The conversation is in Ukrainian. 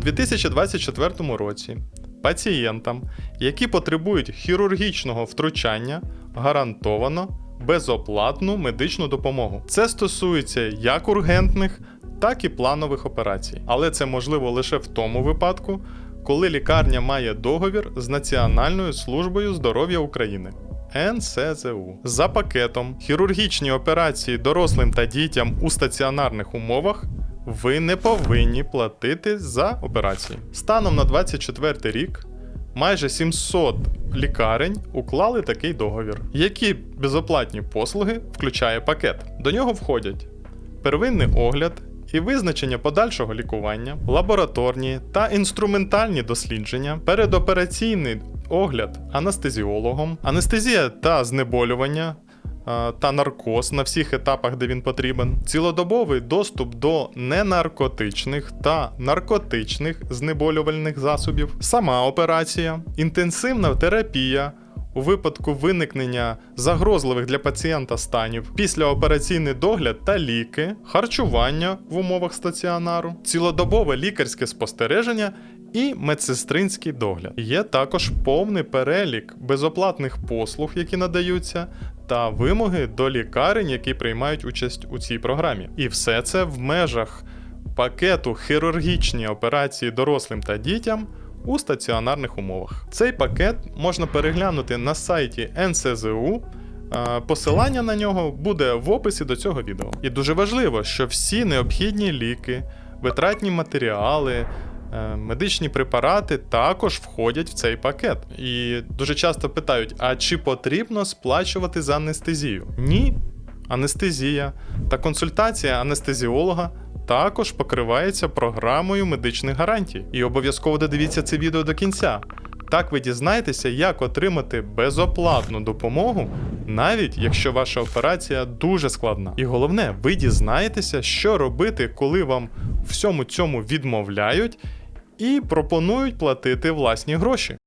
2024 році пацієнтам, які потребують хірургічного втручання, гарантовано безоплатну медичну допомогу. Це стосується як ургентних, так і планових операцій. Але це можливо лише в тому випадку, коли лікарня має договір з Національною службою здоров'я України. НСЗУ за пакетом хірургічні операції дорослим та дітям у стаціонарних умовах ви не повинні платити за операції. Станом на 24 рік майже 700 лікарень уклали такий договір. Які безоплатні послуги включає пакет? До нього входять первинний огляд і визначення подальшого лікування, лабораторні та інструментальні дослідження, передопераційний огляд анестезіологом, анестезія та знеболювання. Та наркоз на всіх етапах, де він потрібен, цілодобовий доступ до ненаркотичних та наркотичних знеболювальних засобів, сама операція, інтенсивна терапія у випадку виникнення загрозливих для пацієнта станів, післяопераційний догляд та ліки, харчування в умовах стаціонару, цілодобове лікарське спостереження і медсестринський догляд. Є також повний перелік безоплатних послуг, які надаються, та вимоги до лікарень, які приймають участь у цій програмі. І все це в межах пакету хірургічні операції дорослим та дітям у стаціонарних умовах. Цей пакет можна переглянути на сайті НСЗУ. Е, Посилання на нього буде в описі до цього відео. І дуже важливо, що всі необхідні ліки, витратні матеріали, медичні препарати також входять в цей пакет. І дуже часто питають: а чи потрібно сплачувати за анестезію? Ні. Анестезія та консультація анестезіолога також покривається програмою медичних гарантій. І обов'язково додивіться це відео до кінця. Так ви дізнаєтеся, як отримати безоплатну допомогу, навіть якщо ваша операція дуже складна. І головне, ви дізнаєтеся, що робити, коли вам всьому цьому відмовляють і пропонують платити власні гроші.